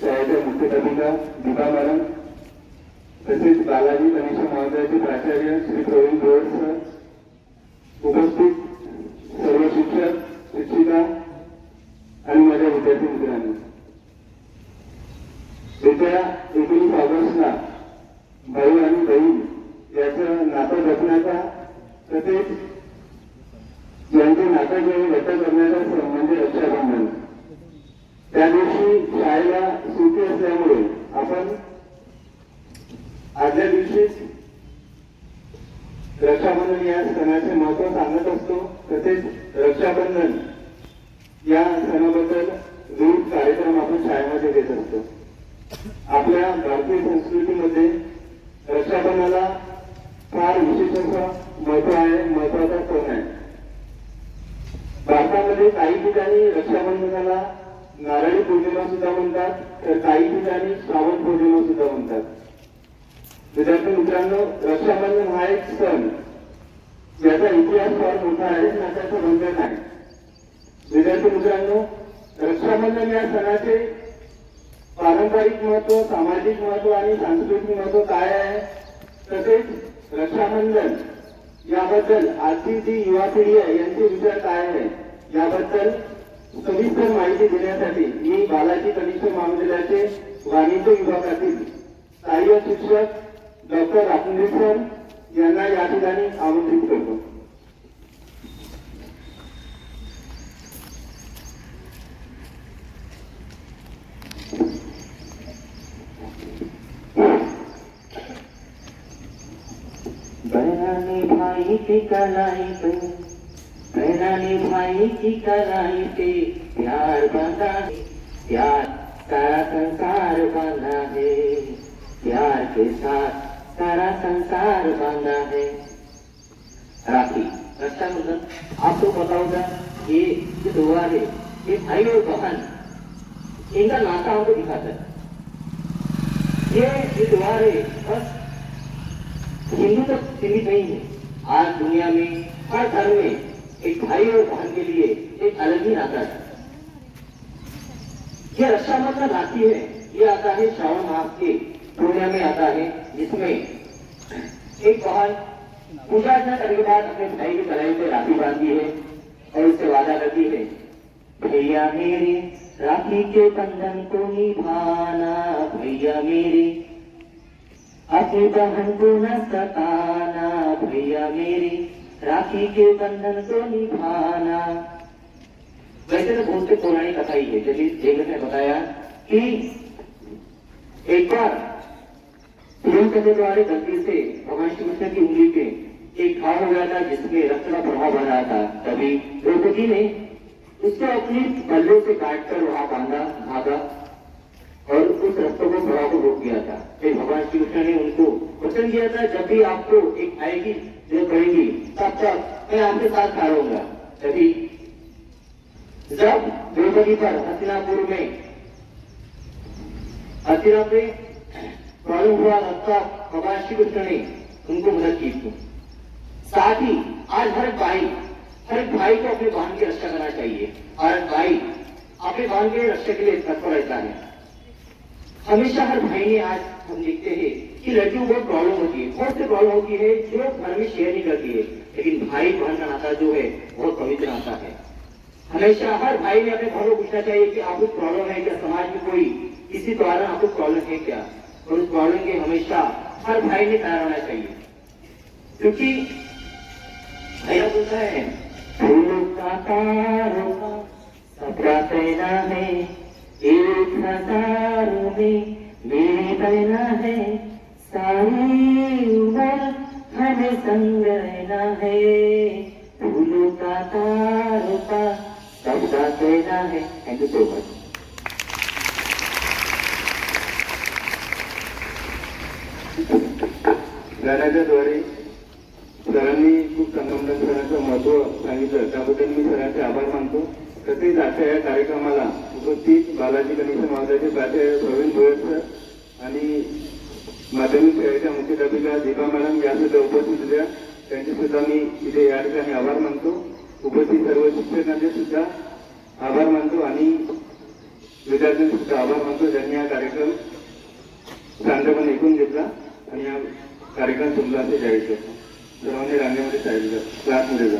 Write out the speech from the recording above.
शाळेच्या मुख्याध्यापिका दीपा मॅडम तसेच बालाजी गणेश महाविद्यालयाचे प्राचार्य श्री प्रवीण गोळ सर. उपस्थित सर्व शिक्षक शिक्षिका आणि माझ्या विद्यार्थी मित्रांनी. येत्या एकोणीस ऑगस्टला भाऊ आणि बहीण याचं नातं जपण्याचा तसेच यांचे नातं जे व्यक्त करण्याचा म्हणजे रक्षाबंधन. त्या दिवशी शाळेला सुटी असल्यामुळे आपण आदल्या दिवशीच रक्षाबंधन या सणाचे महत्त्व सांगत असतो. तसेच रक्षाबंधन या सणाबद्दल विविध कार्यक्रम आपण शाळेमध्ये घेत असतो. आपल्या भारतीय संस्कृतीमध्ये रक्षाबंधनाला फार विशेष असं महत्त्व आहे महत्त्वाचा सण आहे. भारतामध्ये काही ठिकाणी रक्षाबंधनाला नारळी पौर्णिमा सुद्धा म्हणतात तर काही ठिकाणी श्रावण पौर्णिमा सुद्धा म्हणतात. विद्यार्थी मित्रांनो रक्षाबंधन हा एक सण ज्याचा इतिहास फार मोठा आहे नात्याचं बंधन आहे. विद्यार्थी मित्रांनो रक्षाबंधन या सणाचे पारंपरिक महत्त्व सामाजिक महत्त्व आणि सांस्कृतिक महत्त्व काय आहे? तसेच रक्षाबंधन याबद्दल आजची जी युवा पिढी आहे यांचे विचार काय आहे? याबद्दल सविस्तर माहिती देण्यासाठी मी बालाजी कनिष्ठ महाविद्यालयाचे वाणिज्य विभागातील सहाय्यक शिक्षक डॉक्टर रामदेव सर यांना या ठिकाणी आमंत्रित करतो. बयानी भाई की कलाई पे भाई की कलाई पे प्यार बांधा प्यार सारा संसार बांधा है प्यार के साथ सारा संसार बांधा है राखी रक्षाबंधन आपको बताऊँगा ये जो त्योहार है, ये भाई और बहन, इनका नाता हमको दिखाता है। ये जो त्योहार है, बस हिंदू तक सीमित नहीं है। आज दुनिया में, हर धर्म में एक भाई और बहन के लिए एक अलग ही नाता है। ये रक्षाबंधन राखी है। ये आता है श्रावण मास के पूर्णिमा में आता है, जिसमें एक बहन पूजा अर्चना करने के बाद अपने भाई की कलाई पे राखी बांधती है और उससे वादा करती है, भैया मेरे, राखी के बंधन को निभाना, भैया मेरे। अपनी बहन को न सताना, भैया मेरी। राखी के बंधन को निभाना। वैसे तो बहुत से पौराणिक कथा ही है, जैसे जेलर ने बताया कि एक बार प्रेम करने वाले गलती से भगवान श्री कृष्ण की उंगली पे एक घाव हो गया था, जिसमें रक्त का प्रभाव बन रहा था। तभी द्रौपदी ने उसको अपनी बल्ले से काटकर वहाँ बांधा धागा और उस रस्तों को प्रभाव को रोक दिया था। फिर भगवान श्री कृष्ण ने उनको वचन दिया था, जब भी आपको एक आएगी, जो पड़ेगी तब तक मैं आपके साथ खड़ा रहूँगा तभी जब द्रौपदी पर हस्तिनापुर में हस्तिना पे प्रॉब्लम हुआ तब भगवान श्री कृष्ण ने उनको मदद की थी। साथ ही आज हर भाई हर भाई को अपने बहन की रक्षा करना चाहिए। हर भाई अपने बहन के रक्षा के लिए तत्पर रहता है। हमेशा हर भाई ने आज हम देखते हैं कि लड़कियों को प्रॉब्लम होती है। बहुत सी प्रॉब्लम होती है जो घर में शेयर नहीं करती है। लेकिन भाई बहन का नाता जो है, बहुत पवित्र नाता है। हमेशा हर भाई ने अपने बहन को पूछना चाहिए कि आपको प्रॉब्लम है क्या? समाज में कोई किसी द्वारा आपको प्रॉब्लम है क्या? और उस प्रॉब्लम के हमेशा हर भाई ने खड़ा रहना चाहिए। क्योंकि भैया बोलता है, फूलों का तारों का कहना है। एक में मेरी बहना है सारी उम्र हमें संग रहना है। फूलों का तारों का सबका कहना है थैंक यू सो मच गाण्याच्या द्वारे सरांनी खूप संगमदन सरांचं महत्त्व सांगितलं. त्याबद्दल मी सरांचे आभार मानतो. तसेच आजच्या या कार्यक्रमाला उपस्थित बालाजी गणेश महाराजाचे प्राचार्य प्रवीण भोयर आणि माध्यमिक शाळेच्या मुख्याध्यापिका दीपा मॅडम या सुद्धा उपस्थित होत्या. त्यांचे सुद्धा मी इथे या ठिकाणी आभार मानतो. उपस्थित सर्व शिक्षकांचे सुद्धा आभार मानतो आणि विद्यार्थ्यांचे सुद्धा आभार मानतो. ज्यांनी हा कार्यक्रम शांतपणे ऐकून घेतला आणि हा कार्यक्रम तुमला असे जाहीर करतो सर्वांनी रांगेमध्ये साईड क्लासमध्ये जा.